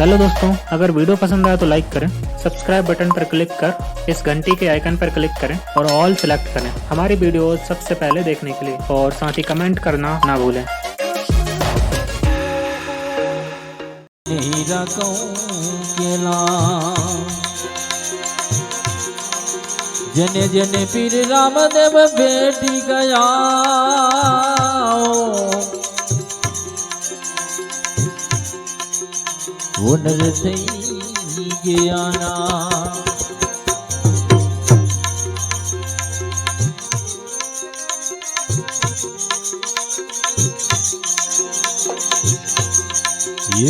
Hello दोस्तों, अगर video पसंद आया तो लाइक करें सब्सक्राइब बटन पर क्लिक कर, इस घंटी के आइकन पर क्लिक करें और ऑल सेलेक्ट करें हमारी वीडियो सबसे पहले देखने के लिए और साथ ही कमेंट करना ना भूलें। जने जने फिर रामदेव बेटी गया। વનર થઈ ગયાના.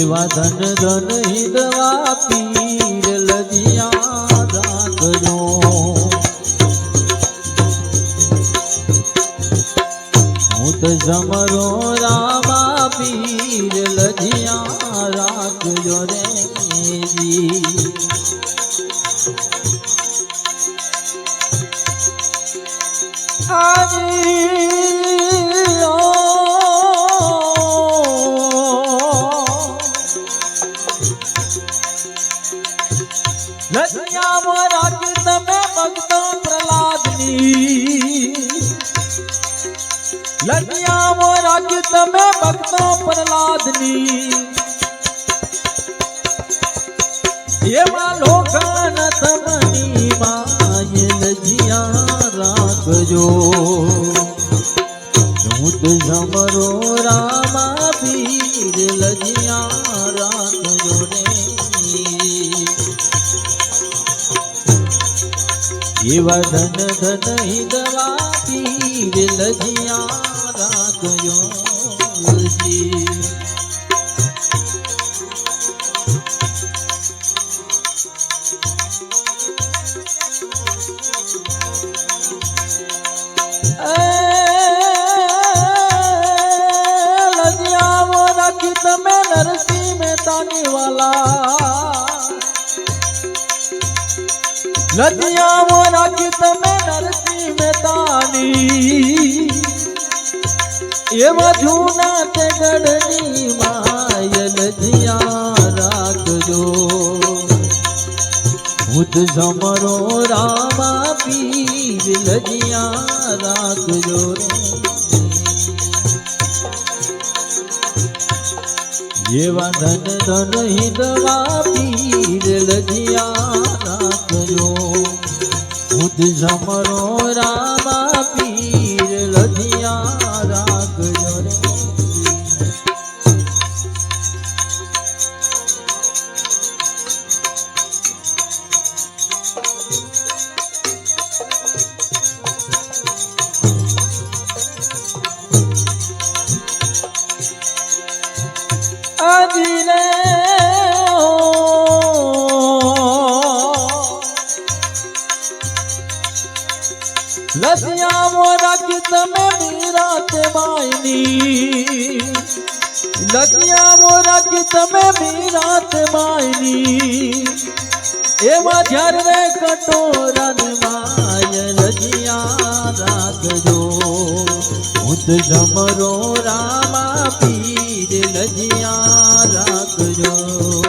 એવા ધન ધન હિદવા પીર લજિયા રાખજો હું તો સમરો રામા પીર લજિયા રાખજો રે જી આજી ઓ લજિયા રાખ તમે ભક્તો પ્રહલાદની લજિયા રાખ તમે ભક્તો પ્રહલાદની. એવા લોખન તમની માય જિયા રાખજો. હું તો સમરો રામા પીર લજિયા રાખજો રે એવા ધન ધન હિદવા પીર લજિયા જી. એ લજિયાઓ રાખી તમે નરસિંહ મહેતાની વાલા લજિયાઓ એવા જૂના તે ગઢની માય લજિયા રાખજો. ભૂત સમરો રામા પીર લજિયા રાખજો રે. એવા ધન ધન હિદવા પીર લજિયા રાખજો. ભૂત સમરો રામા અજીરે મોરા રાખી તમે મીરાત માયની લસિયાઓ રાખી તમે મીરાત માયની એમાં જ્યારે કટોરન માય લજિયા રાખજો. ભૂત જમરો રામા પીર લજિયા રાખજો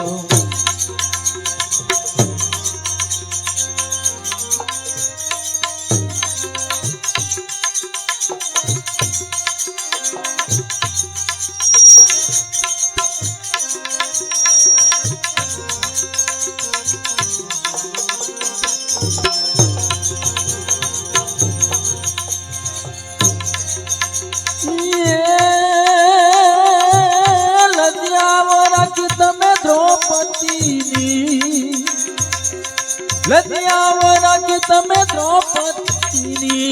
લજિયાઓ કે તમે દ્રૌપદીની.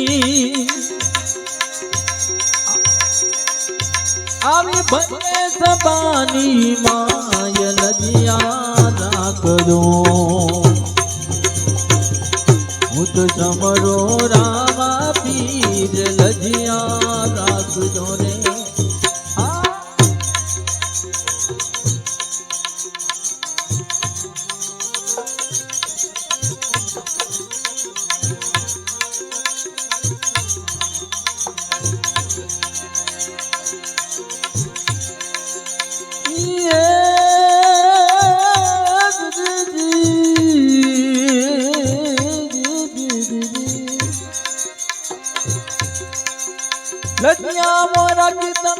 આવી બંને સબાની માય લજિયા રાખજો હું તો સમરો રામા મોરા કીર્તન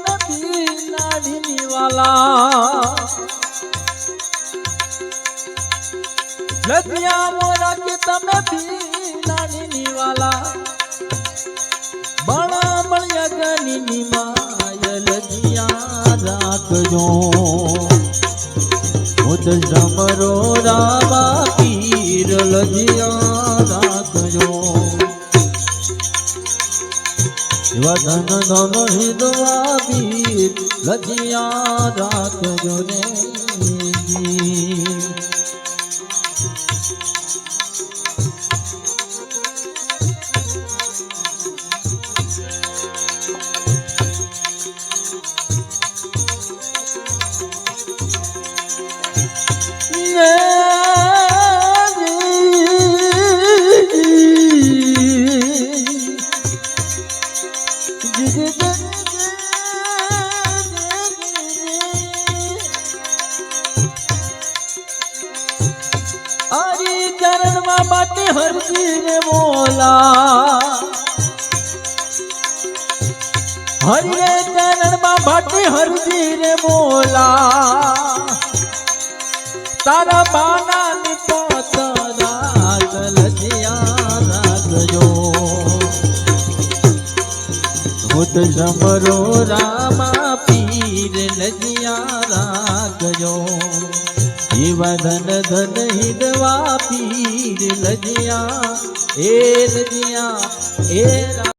નાઢીની વાલા. લજ્યા મોરા કીર્તન નાઢીની વાલા. બણા મળ્યા ગની માય લજ્યા રાખજો. મુદ સમરો રાવા પીર લજ્યા એવા ધન ધન હિદવા પીર લજિયા રાખજો રે ચરણમાં બાટે હરજી રે મોલા હરિએ ચરણમાં માટે હરજીને મોલા તારા બાના ની પોતરા ગલજિયા રાખજો. ભૂત સમરો રામા પીર લજિયા રાખજો. એવા ધન ધન હિદવા પીર લજિયા એ લજિયા એ